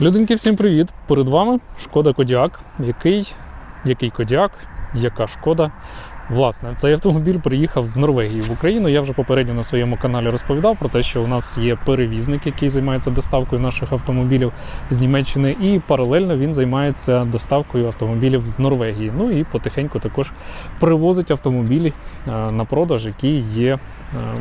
Людинки, всім привіт! Перед вами шкода Кодіак. Який, який Кодіак, яка шкода. Власне, цей автомобіль приїхав з Норвегії в Україну. Я вже попередньо на своєму каналі розповідав про те, що у нас є перевізник, який займається доставкою наших автомобілів з Німеччини, і паралельно він займається доставкою автомобілів з Норвегії. Ну і потихеньку також привозить автомобілі е, на продаж, які є, е,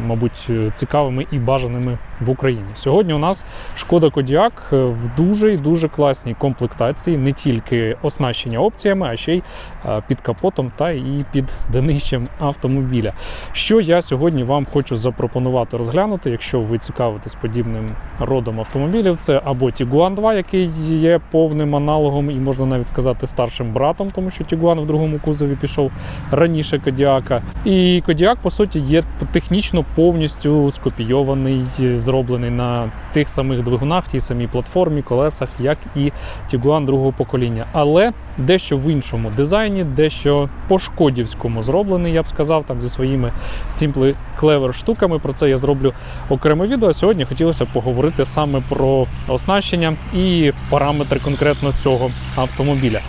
мабуть, цікавими і бажаними в Україні. Сьогодні у нас шкода Кодіак в дуже і дуже класній комплектації, не тільки оснащення опціями, а ще й е, під капотом та і під днищем автомобіля. Що я сьогодні вам хочу запропонувати розглянути, якщо ви цікавитесь подібним родом автомобілів, це або Tiguan 2, який є повним аналогом і можна навіть сказати старшим братом, тому що Tiguan в другому кузові пішов раніше Кодіака. І Кодіак, по суті, є технічно повністю скопійований, зроблений на тих самих двигунах, тій самій платформі, колесах, як і Tiguan другого покоління. Але дещо в іншому дизайні, дещо по шкодівському зроблений, я б сказав, там зі своїми Simply Clever штуками. Про це я зроблю окреме відео. Сьогодні хотілося б поговорити саме про оснащення і параметри конкретно цього автомобіля.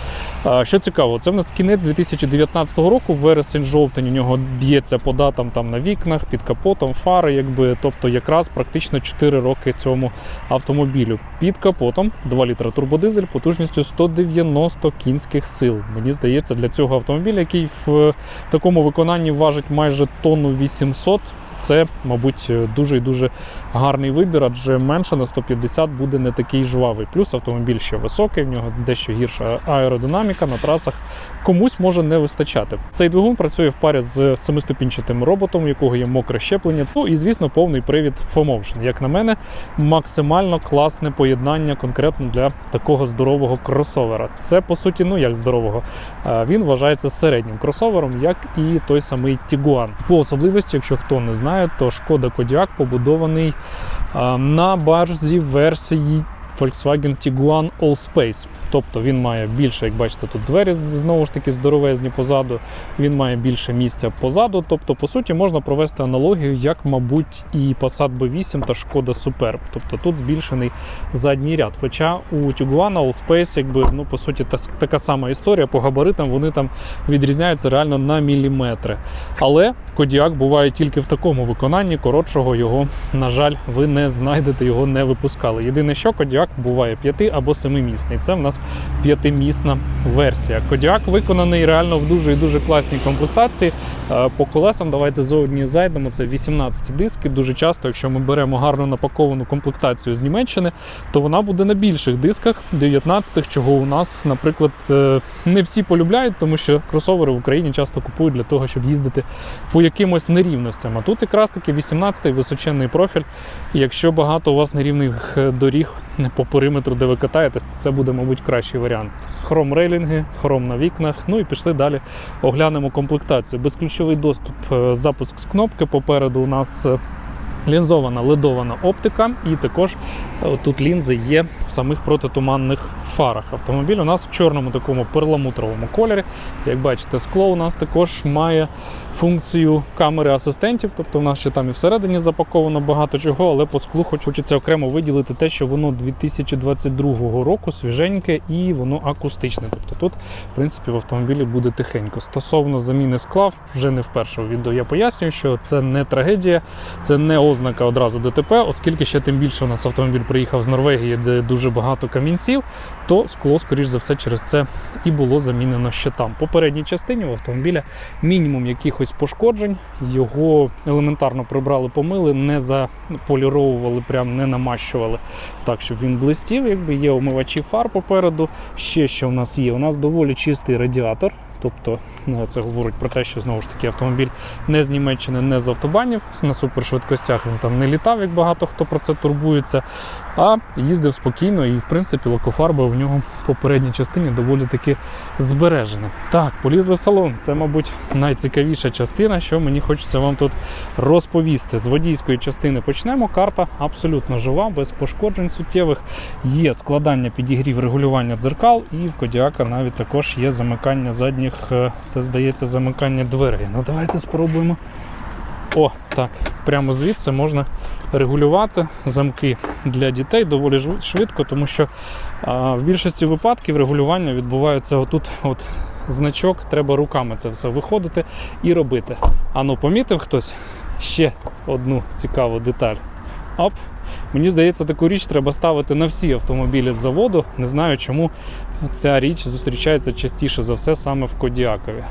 Що цікаво, це в нас кінець 2019 року, вересень, жовтень у нього б'ється по датам там на вікнах, під капотом, фари, якби, тобто якраз практично 4 роки цьому автомобілю. Під капотом 2 літра турбодизель потужністю 190 кінських сил. Мені здається, для цього автомобіля, який в такому виконанні важить майже тонну 800, це, мабуть, дуже і дуже гарний вибір, адже менше на 150 буде не такий жвавий. Плюс автомобіль ще високий, в нього дещо гірша аеродинаміка на трасах. Комусь може не вистачати. Цей двигун працює в парі з семиступінчатим роботом, у якого є мокре щеплення. Ну і, звісно, повний привід FOMotion. Як на мене, максимально класне поєднання конкретно для такого здорового кросовера. Це по суті, ну як здорового. Е, Він вважається середнім кросовером, як і той самий Tiguan. По особливості, якщо хто не знає, то шкода Кодіак побудований на базі версії Volkswagen Tiguan Allspace. Тобто він має більше, як бачите, тут двері знову ж таки здоровезні позаду. Він має більше місця позаду. Тобто, по суті, можна провести аналогію, як, мабуть, і Passat B8 та Шкода Superb. Тобто тут збільшений задній ряд. Хоча у Tiguan Allspace, якби, ну, по суті, та, така сама історія. По габаритам вони там відрізняються реально на міліметри. Але Kodiaq буває тільки в такому виконанні. Коротшого його, на жаль, ви не знайдете, його не випускали. Єдине, що Kodiaq буває 5 або 7-місний. Це в нас п'ятимісна версія. Kodiaq виконаний реально в дуже і дуже класній комплектації. Е, По колесам давайте зовні зайдемо. Це 18 диски. Дуже часто, якщо ми беремо гарно напаковану комплектацію з Німеччини, то вона буде на більших дисках 19-х, чого у нас, наприклад, е, не всі полюбляють, тому що кросовери в Україні часто купують для того, щоб їздити по якимось нерівностям. А тут якраз таки 18-й височенний профіль. Якщо багато у вас нерівних е, доріг по периметру, де ви катаєтесь, це буде, мабуть, кращий варіант. Хром рейлінги, хром на вікнах. Ну і пішли далі. Оглянемо комплектацію. Безключовий доступ, е, запуск з кнопки. Попереду у нас е, лінзована ледована оптика, і також е, тут лінзи є в самих протитуманних фарах. Автомобіль у нас в чорному такому перламутровому кольорі. Як бачите, скло у нас також має функцію камери асистентів, тобто в нас ще там і всередині запаковано багато чого, але по склу хоч- хочеться окремо виділити те, що воно 2022 року свіженьке і воно акустичне. Тобто тут, в принципі, в автомобілі буде тихенько. Стосовно заміни скла, вже не вперше в відео я пояснюю, що це не трагедія, це не ознака одразу ДТП, оскільки ще тим більше у нас автомобіль приїхав з Норвегії, де дуже багато камінців, то скло, скоріш за все, через це і було замінено ще там. По передній частині у автомобіля мінімум якихось пошкоджень, його елементарно прибрали, помили, не заполіровували, прям не намащували так, щоб він блистів. Якби є омивачі фар попереду. Ще що в нас є? У нас доволі чистий радіатор. Тобто ну, це говорить про те, що знову ж таки автомобіль не з Німеччини, не з автобанів. На супершвидкостях він там не літав, як багато хто про це турбується, а їздив спокійно і, в принципі, лакофарба в нього по передній частині доволі таки збережена. Так, полізли в салон. Це, мабуть, найцікавіша частина, що мені хочеться вам тут розповісти. З водійської частини почнемо. Карта абсолютно жива, без пошкоджень суттєвих. Є складання підігрів регулювання дзеркал, і в Кодіака навіть також є замикання задніх, е, це здається, замикання дверей. Ну давайте спробуємо О, так, прямо звідси можна регулювати замки для дітей доволі швидко, тому що а, в більшості випадків регулювання відбувається отут. От значок, треба руками це все виходити і робити. Ану, помітив хтось ще одну цікаву деталь. Оп. Мені здається, таку річ треба ставити на всі автомобілі з заводу. Не знаю, чому ця річ зустрічається частіше за все саме в Кодіакові.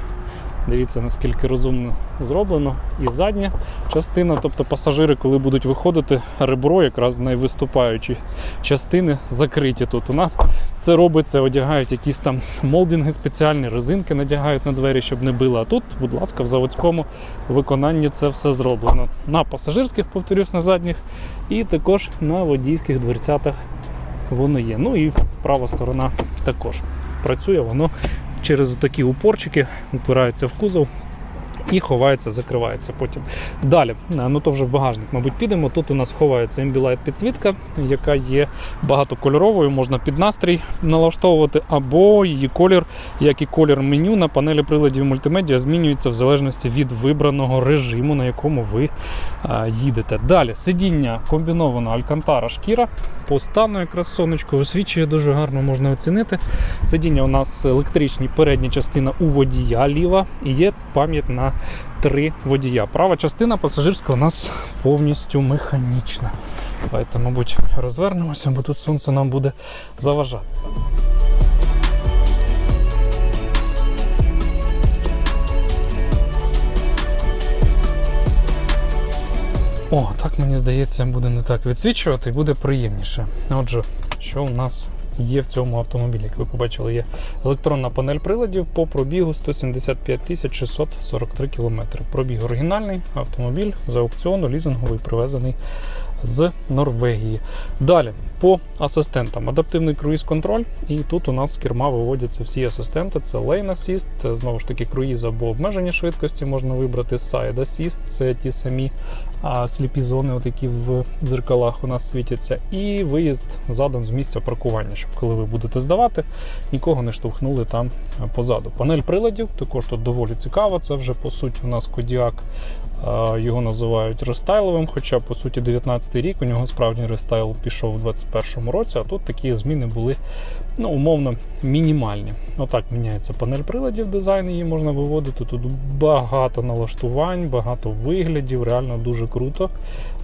Дивіться, наскільки розумно зроблено. І задня частина, тобто пасажири, коли будуть виходити, ребро, якраз найвиступаючі частини закриті тут. У нас це робиться, одягають якісь там молдинги спеціальні, резинки надягають на двері, щоб не било. А тут, будь ласка, в заводському виконанні це все зроблено. На пасажирських, повторюсь, на задніх, і також на водійських дверцятах воно є. Ну і права сторона також працює, воно через такі упорчики упираються в кузов. І ховається, закривається потім. Далі, ну то вже в багажник, мабуть, підемо. Тут у нас ховається Ambilight підсвітка, яка є багатокольоровою, можна під настрій налаштовувати, або її колір, як і колір меню на панелі приладів мультимедіа, змінюється в залежності від вибраного режиму, на якому ви а, їдете. Далі сидіння комбіновано Алькантара шкіра. По стану якраз сонечко висвічує дуже гарно, можна оцінити. Сидіння у нас електричні, передня частина у водія ліва і є пам'ять на три водія. Права частина пасажирська у нас повністю механічна. Давайте, мабуть, розвернемося, бо тут сонце нам буде заважати. О, так мені здається, буде не так відсвічувати і буде приємніше. Отже, що у нас є в цьому автомобілі? Як ви побачили, є електронна панель приладів по пробігу 175 тисяч 643 км. Пробіг оригінальний автомобіль за аукціону лізинговий привезений з Норвегії. Далі по асистентам. Адаптивний круїз-контроль. І тут у нас з керма виводяться всі асистенти. Це Lane Assist, знову ж таки, круїз або обмежені швидкості можна вибрати. Side Assist, це ті самі а, сліпі зони, от які в дзеркалах у нас світяться. І виїзд задом з місця паркування, щоб коли ви будете здавати, нікого не штовхнули там позаду. Панель приладів також тут доволі цікава. Це вже по суті у нас Кодіак. Його називають рестайловим, хоча по суті 19 рік у нього справжній рестайл пішов у 21-му році, а тут такі зміни були ну, умовно мінімальні. Отак міняється панель приладів, дизайн її можна виводити. Тут багато налаштувань, багато виглядів, реально дуже круто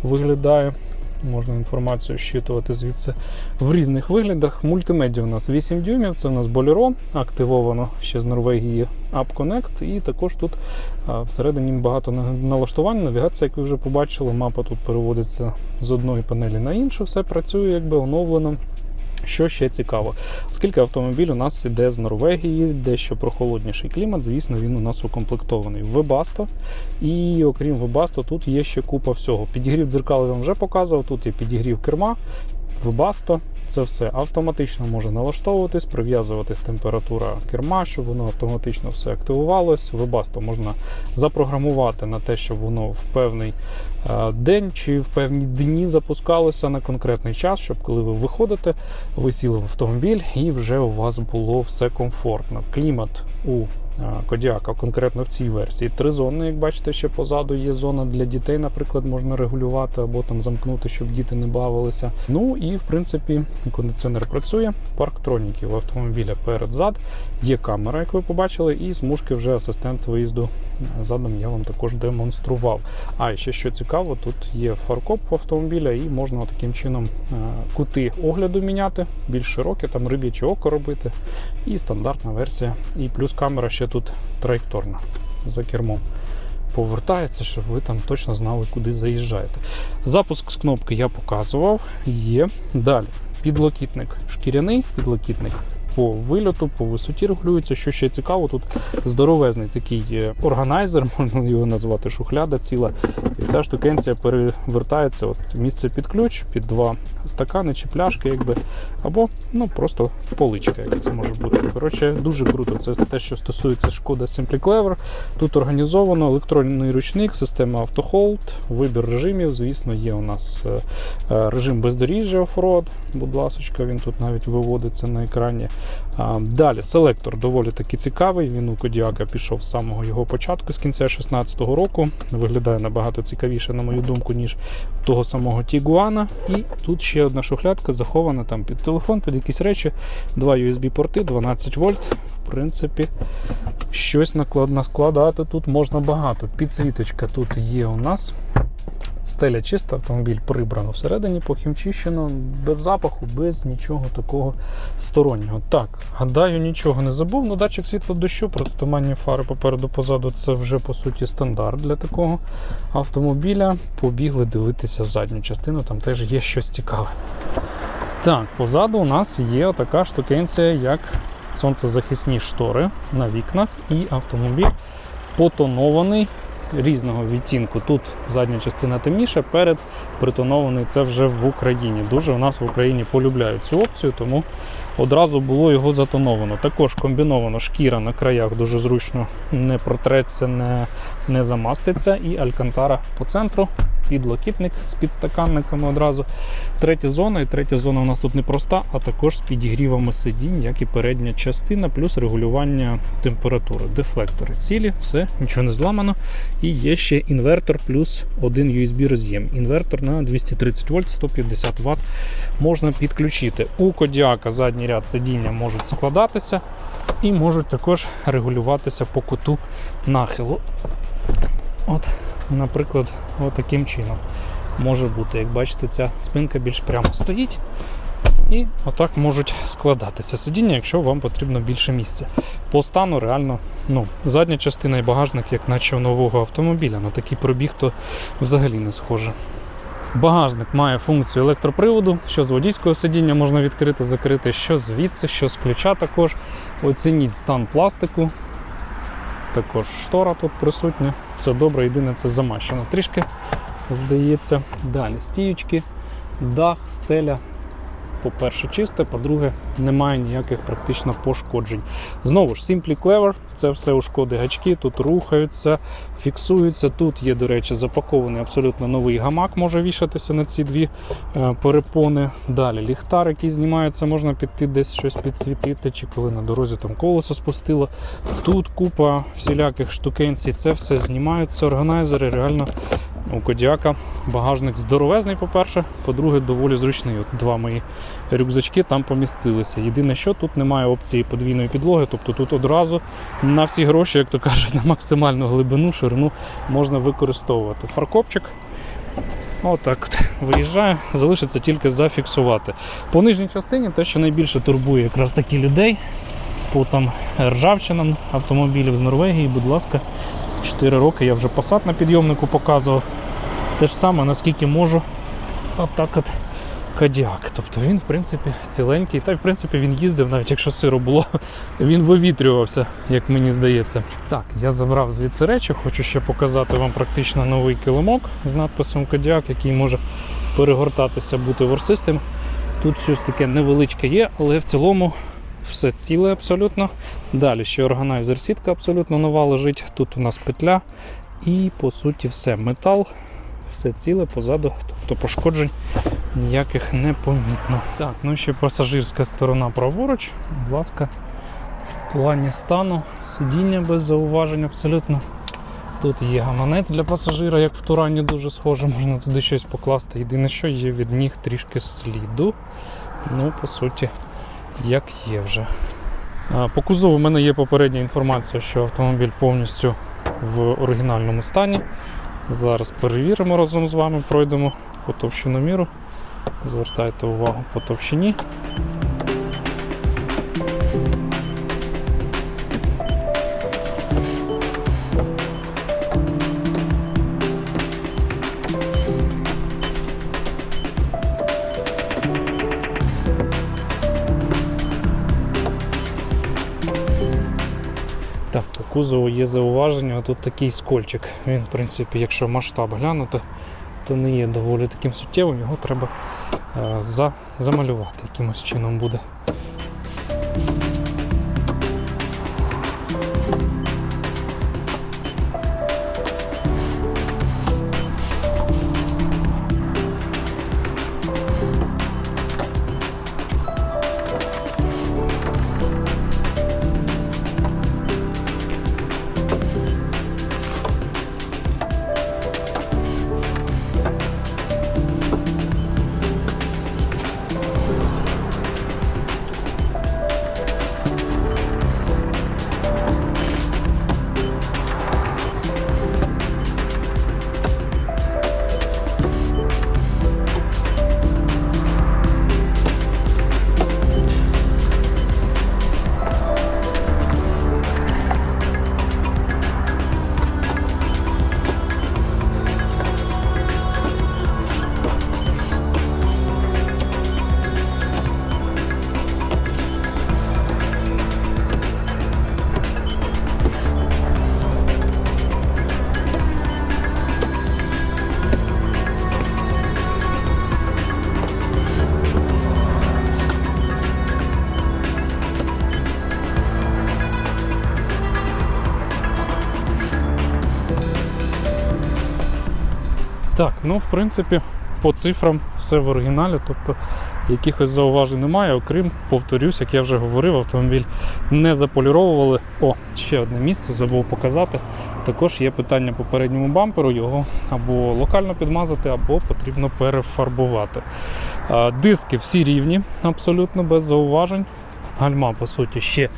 виглядає. Можна інформацію щитувати звідси в різних виглядах. Мультимедіа у нас 8 дюймів, це у нас боліро, активовано ще з Норвегії App Connect. І також тут всередині багато на- налаштувань. Навігація, як ви вже побачили, мапа тут переводиться з одної панелі на іншу, все працює якби оновлено. Що ще цікаво, оскільки автомобіль у нас іде з Норвегії, дещо прохолодніший клімат, звісно, він у нас укомплектований в Webasto. І окрім Webasto, тут є ще купа всього. Підігрів дзеркал я вам вже показував, тут є підігрів керма, Webasto. Це все автоматично може налаштовуватись, прив'язуватись температура керма, щоб воно автоматично все активувалось. Webasto можна запрограмувати на те, щоб воно в певний день чи в певні дні запускалося на конкретний час, щоб коли ви виходите, ви сіли в автомобіль і вже у вас було все комфортно. Клімат у е, Кодіака, конкретно в цій версії. Тризонний, як бачите, ще позаду є зона для дітей, наприклад, можна регулювати або там замкнути, щоб діти не бавилися. Ну і в принципі кондиціонер працює. Парктроніки в автомобіля перед-зад. Є камера, як ви побачили, і смужки вже асистент виїзду задом я вам також демонстрував. А ще що цікаво, тут є фаркоп автомобіля, і можна таким чином е, кути огляду міняти, більш широке, там риб'яче око робити. І стандартна версія. І плюс камера ще тут траєкторна за кермом. Повертається, щоб ви там точно знали, куди заїжджаєте. Запуск з кнопки я показував. Є. Далі. Підлокітник шкіряний, підлокітник по вильоту, по висоті регулюється. Що ще цікаво, тут здоровезний такий е, органайзер, можна його назвати шухляда ціла. І ця штукенція перевертається. От Місце під ключ, під два стакани чи пляшки, якби, або ну, просто поличка, як це може бути. Коротше, дуже круто. Це те, що стосується шкода Simply Clever. Тут організовано електронний ручник, система автохолд, вибір режимів. Звісно, є у нас е, е, режим бездоріжжя оффроад. Будь ласка, він тут навіть виводиться на екрані. Далі селектор доволі таки цікавий. Він у Кодіака пішов з самого його початку, з кінця 2016 року. Виглядає набагато цікавіше, на мою думку, ніж того самого Тігуана. І тут ще одна шухлядка захована там під телефон, під якісь речі. Два USB-порти, 12 вольт. В принципі, щось наскладати тут можна багато. Підсвіточка тут є у нас. Стеля чиста, автомобіль прибрано всередині, похімчищено, без запаху, без нічого такого стороннього. Так, гадаю, нічого не забув. Ну, датчик світла дощу, протитуманні фари попереду позаду це вже по суті стандарт для такого автомобіля. Побігли дивитися задню частину, там теж є щось цікаве. Так, позаду у нас є така штукенція, як сонцезахисні штори на вікнах, і автомобіль потонований різного відтінку. Тут задня частина темніша, перед притонований це вже в Україні. Дуже у нас в Україні полюбляють цю опцію, тому одразу було його затоновано. Також комбіновано шкіра на краях дуже зручно не протреться, не, не замаститься. І алькантара по центру, підлокітник з підстаканниками одразу. Третя зона, і третя зона у нас тут не проста, а також з підігрівами сидінь, як і передня частина, плюс регулювання температури, дефлектори цілі, все, нічого не зламано. І є ще інвертор плюс один USB роз'єм. Інвертор на 230 вольт, 150 Вт можна підключити. У Кодіака задній ряд сидіння можуть складатися і можуть також регулюватися по куту нахилу. От, наприклад, от таким чином може бути. Як бачите, ця спинка більш прямо стоїть. І отак можуть складатися сидіння, якщо вам потрібно більше місця. По стану реально ну, задня частина і багажник, як наче нового автомобіля. На такий пробіг то взагалі не схоже. Багажник має функцію електроприводу, що з водійського сидіння можна відкрити, закрити, що звідси, що з ключа також. Оцініть стан пластику. Також штора тут присутня. Все добре, єдине це замащено трішки, здається. Далі стіючки, дах, стеля. По-перше, чисте, по-друге, немає ніяких практично пошкоджень. Знову ж, Simply Clever, це все у шкоди гачки, тут рухаються, фіксуються. Тут є, до речі, запакований абсолютно новий гамак, може вішатися на ці дві е, перепони. Далі ліхтар, який знімається, можна піти десь щось підсвітити, чи коли на дорозі там колесо спустило. Тут купа всіляких штукенцій, це все знімаються, органайзери. Реально у Кодіака багажник здоровезний, по-перше, по-друге, доволі зручний. От два мої рюкзачки там помістилися. Єдине, що тут немає опції подвійної підлоги, тобто тут одразу на всі гроші, як то кажуть, на максимальну глибину, ширину можна використовувати. Фаркопчик. Отак от виїжджає, залишиться тільки зафіксувати. По нижній частині те, що найбільше турбує якраз такі людей, по там ржавчинам автомобілів з Норвегії, будь ласка, 4 роки я вже Passat на підйомнику показував. Те ж саме, наскільки можу, отак от Кадіак. Тобто він, в принципі, ціленький. Та й в принципі він їздив, навіть якщо сиро було, він вивітрювався, як мені здається. Так, я забрав звідси речі, хочу ще показати вам практично новий килимок з надписом Кадіак, який може перегортатися, бути ворсистим. Тут щось таке невеличке є, але в цілому все ціле абсолютно. Далі ще органайзер сітка абсолютно нова лежить. Тут у нас петля. І по суті все. Метал, все ціле позаду, тобто пошкоджень ніяких не помітно. Так, ну ще пасажирська сторона праворуч. Будь ласка, в плані стану сидіння без зауважень абсолютно. Тут є гаманець для пасажира, як в Турані дуже схоже, можна туди щось покласти. Єдине, що є від ніг трішки сліду. Ну, по суті, як є вже. По кузову в мене є попередня інформація, що автомобіль повністю в оригінальному стані. Зараз перевіримо разом з вами, пройдемо по товщиноміру. Звертайте увагу по товщині. Кузову є зауваження, тут такий скольчик. Він, в принципі, якщо масштаб глянути, то не є доволі таким суттєвим, його треба е, за, замалювати якимось чином буде. Ну в принципі, по цифрам все в оригіналі, тобто якихось зауважень немає, окрім, повторюсь, як я вже говорив, автомобіль не заполіровували. О, ще одне місце забув показати. Також є питання по передньому бамперу, його або локально підмазати, або потрібно перефарбувати. Диски всі рівні, абсолютно без зауважень. Гальма, по суті, ще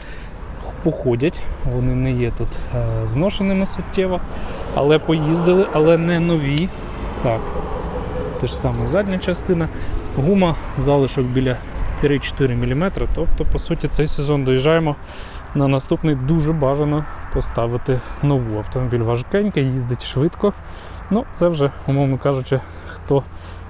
походять, вони не є тут е, зношеними суттєво, але поїздили, але не нові. Так, те ж саме задня частина. Гума залишок біля 3-4 мм. Тобто, по суті, цей сезон доїжджаємо на наступний дуже бажано поставити нову. Автомобіль важкенький, їздить швидко. Ну, це вже, умовно кажучи, хто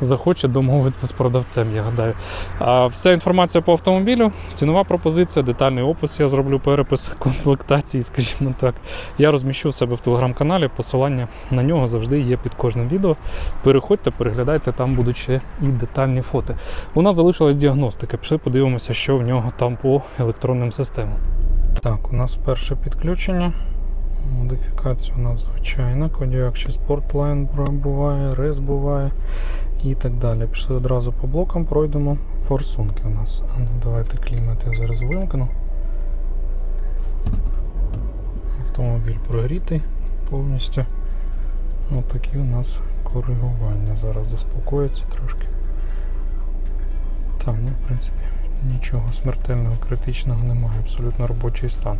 захоче домовитися з продавцем, я гадаю. А вся інформація по автомобілю, цінова пропозиція, детальний опис. Я зроблю перепис комплектації, скажімо так. Я розміщу в себе в телеграм-каналі. Посилання на нього завжди є під кожним відео. Переходьте, переглядайте, там будуть ще і детальні фото. У нас залишилась діагностика. Пішли подивимося, що в нього там по електронним системам. Так, у нас перше підключення. Модифікація у нас звичайна. Кодіак ще Sportline буває, RES буває і так далі. Пішли одразу по блокам, пройдемо форсунки у нас. А ну, давайте клімат я зараз вимкну. Автомобіль прогрітий повністю. Ось такі у нас коригування. Зараз заспокоїться трошки. Так, ну в принципі нічого смертельного, критичного немає, абсолютно робочий стан.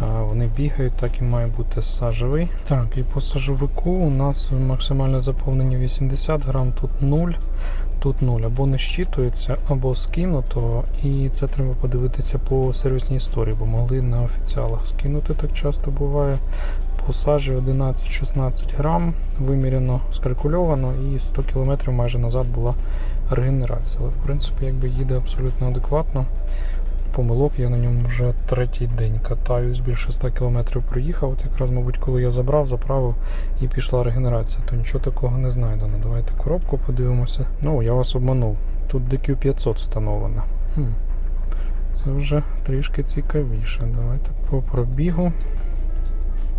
Вони бігають, так і має бути сажевий. Так, і по сажовику у нас максимальне заповнення 80 грам, тут 0, тут 0. Або не щитується, або скинуто. І це треба подивитися по сервісній історії, бо могли на офіціалах скинути так часто буває. По сажі 11-16 грам, виміряно, скалькульовано, і 100 км майже назад була регенерація. Але в принципі якби їде абсолютно адекватно. Помилок я на ньому вже третій день катаюсь, більше 100 км проїхав. От якраз, мабуть, коли я забрав, заправив і пішла регенерація, то нічого такого не знайдено. Давайте коробку подивимося. Ну, я вас обманув. Тут DQ500 встановлено. Хм. Це вже трішки цікавіше. Давайте по пробігу.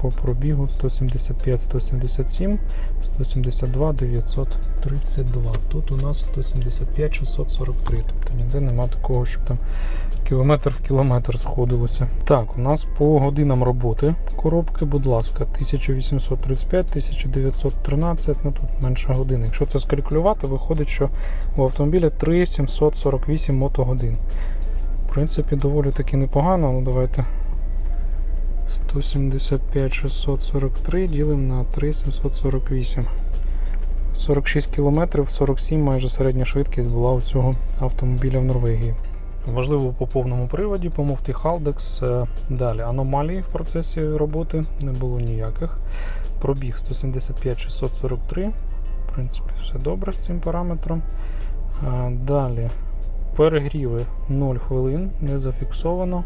По пробігу 175-177, 172 932. Тут у нас 175 643. Тобто ніде нема такого, щоб там кілометр в кілометр сходилося. Так, у нас по годинам роботи коробки, будь ласка, 1835, 1913, ну тут менше годин. Якщо це скалькулювати, виходить, що у автомобіля 3748 мотогодин. В принципі, доволі таки непогано. Ну давайте 175 643 ділимо на 3 748. 46 км, 47 майже середня швидкість була у цього автомобіля в Норвегії. Важливо по повному приводі, по муфті Haldex. Е, Далі аномалії в процесі роботи не було ніяких. Пробіг 175 643. В принципі, все добре з цим параметром. Е, Далі перегріви 0 хвилин, не зафіксовано.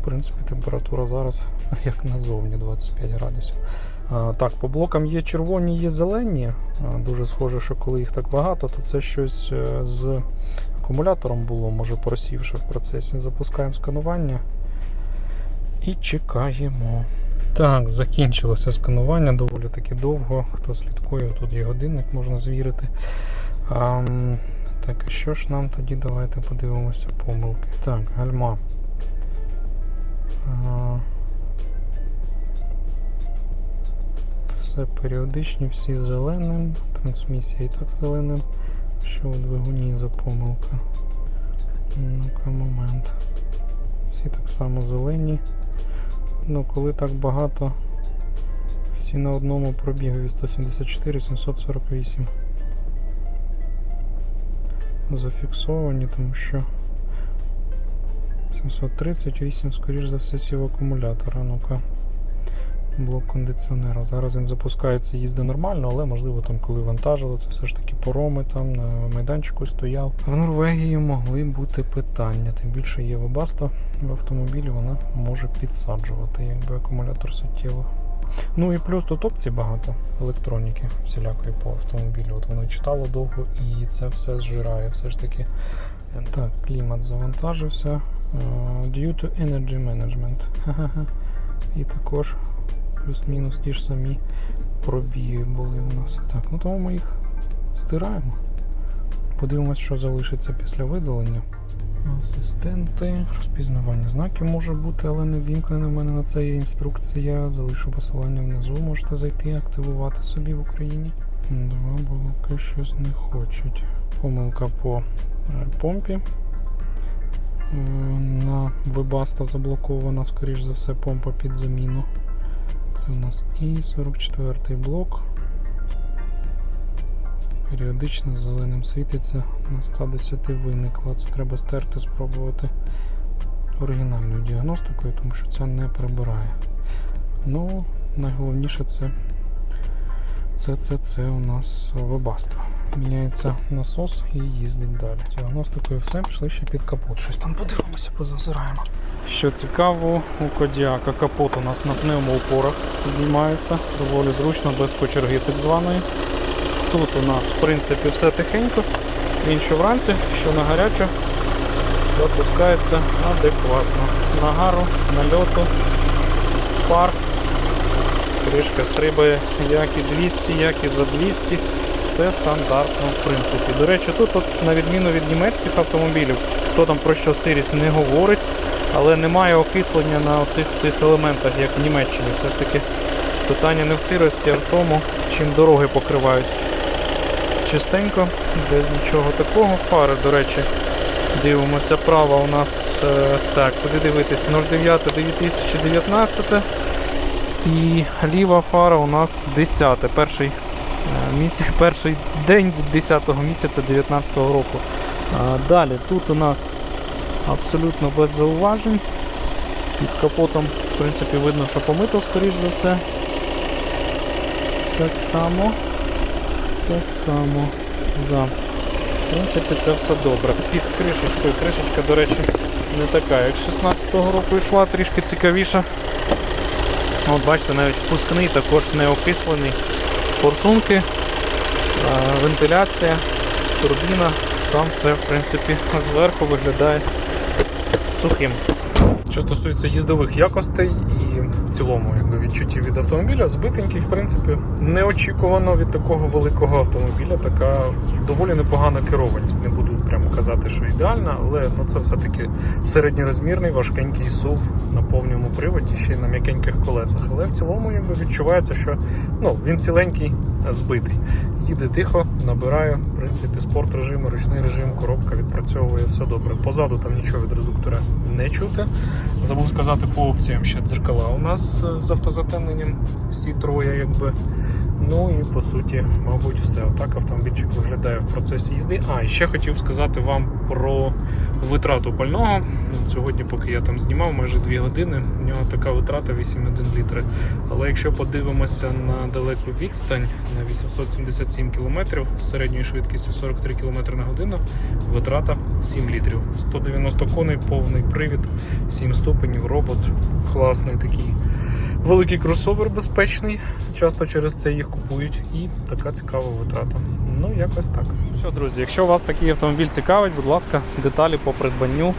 В принципі, температура зараз як назовні 25 градусів. Так, по блокам є червоні, є зелені. Дуже схоже, що коли їх так багато, то це щось е, з акумулятором було, може просівши в процесі. Запускаємо сканування і чекаємо. Так, закінчилося сканування доволі таки довго. Хто слідкує, тут є годинник, можна звірити. А, так, що ж нам тоді? Давайте подивимося помилки. Так, гальма. А, все періодичні, всі зеленим. Трансмісія і так зеленим. Що у двигуні за помилка? Ну-ка, момент. Всі так само зелені. Ну, коли так багато, всі на одному пробігові 174 748 зафіксовані, тому що 738, скоріш за все, сів акумулятора. Ну-ка. Блок кондиціонера. Зараз він запускається, їздить нормально, але можливо там, коли вантажили, це все ж таки пороми там на майданчику стояв. В Норвегії могли бути питання. Тим більше є вебаста в автомобілі, вона може підсаджувати, якби акумулятор суттєво. Ну і плюс тут опцій багато електроніки всілякої по автомобілю. От воно читало довго і це все зжирає. Все ж таки. Так, клімат завантажився. Е, Due to energy management. І також плюс-мінус ті ж самі пробіги були у нас. Так, ну тому ми їх стираємо. Подивимось, що залишиться після видалення. Асистенти, розпізнавання знаків може бути, але не ввімкнена в мене на це є інструкція. Залишу посилання внизу, можете зайти і активувати собі в Україні. Два блоки щось не хочуть. Помилка по е, помпі. Е, На вебаста заблокована, скоріш за все, помпа під заміну. Це у нас і 44 блок. Періодично зеленим світиться на 110 виникла. Це треба стерти, спробувати оригінальною діагностикою, тому що це не прибирає. Ну, найголовніше це це, це, це у нас вебаство. Міняється насос і їздить далі. Діагностикою все, пішли ще під капот. Щось там подивимося, позазираємо. Що цікаво, у Кодіака капот у нас на пневмоупорах піднімається, доволі зручно, без кочерги так званої. Тут у нас в принципі все тихенько, що вранці, що на гарячу запускається адекватно. Нагару, нальоту, пар. Кришка стрибає як і 200, як і за 200. Все стандартно, в принципі. До речі, тут, от, на відміну від німецьких автомобілів, хто там про що сирість не говорить, але немає окислення на оцих всіх елементах, як в Німеччині. Все ж таки питання не в сирості, а в тому, чим дороги покривають. Чистенько, без нічого такого. Фари, до речі, дивимося. Права у нас е, так, куди дивитись, 09 2019 і ліва фара у нас 10 перший, е, місяць, перший день 10 місяця 2019 року. Далі тут у нас абсолютно без зауважень. Під капотом, в принципі, видно, що помито, скоріш за все. Так само. Так само. Да. В принципі, це все добре. Під кришечкою. Кришечка, до речі, не така, як 16-го року йшла, трішки цікавіша. От бачите, навіть впускний також не окислений. Форсунки, вентиляція, турбіна, там все в принципі зверху виглядає сухим. Що стосується їздових якостей і в цілому якби, відчуттів від автомобіля, збитенький, в принципі, неочікувано від такого великого автомобіля така доволі непогана керованість. Не буду казати, що ідеальна, але ну, це все-таки середньорозмірний, важкенький SUV на повному приводі, ще й на м'якеньких колесах. Але в цілому якби, відчувається, що ну, він ціленький, збитий. Їде тихо, набирає, в принципі, спорт режим, ручний режим, коробка відпрацьовує все добре. Позаду там нічого від редуктора не чути. Забув сказати по опціям ще дзеркала у нас е, з автозатемненням, всі троє, якби. Ну і по суті, мабуть, все. Отак автомобільчик виглядає в процесі їзди. А, і ще хотів сказати вам про витрату пального. Сьогодні, поки я там знімав, майже 2 години. У нього така витрата 8,1 літри. Але якщо подивимося на далеку відстань на 877 км з середньою швидкістю 43 км на годину, витрата 7 літрів. 190 коней, повний привід, 7 ступенів, робот. Класний такий великий кросовер безпечний, часто через це їх купують, і така цікава витрата. Ну, якось так. Що, друзі, якщо вас такий автомобіль цікавить, будь ласка, деталі по придбанню, е,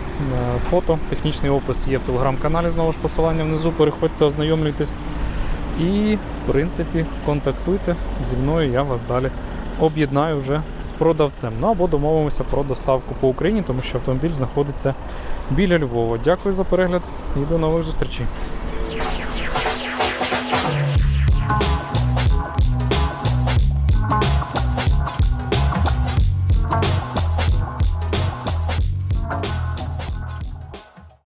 фото, технічний опис є в телеграм-каналі, знову ж посилання внизу. Переходьте, ознайомлюйтесь. І, в принципі, контактуйте зі мною, я вас далі об'єднаю вже з продавцем. Ну або домовимося про доставку по Україні, тому що автомобіль знаходиться біля Львова. Дякую за перегляд і до нових зустрічей.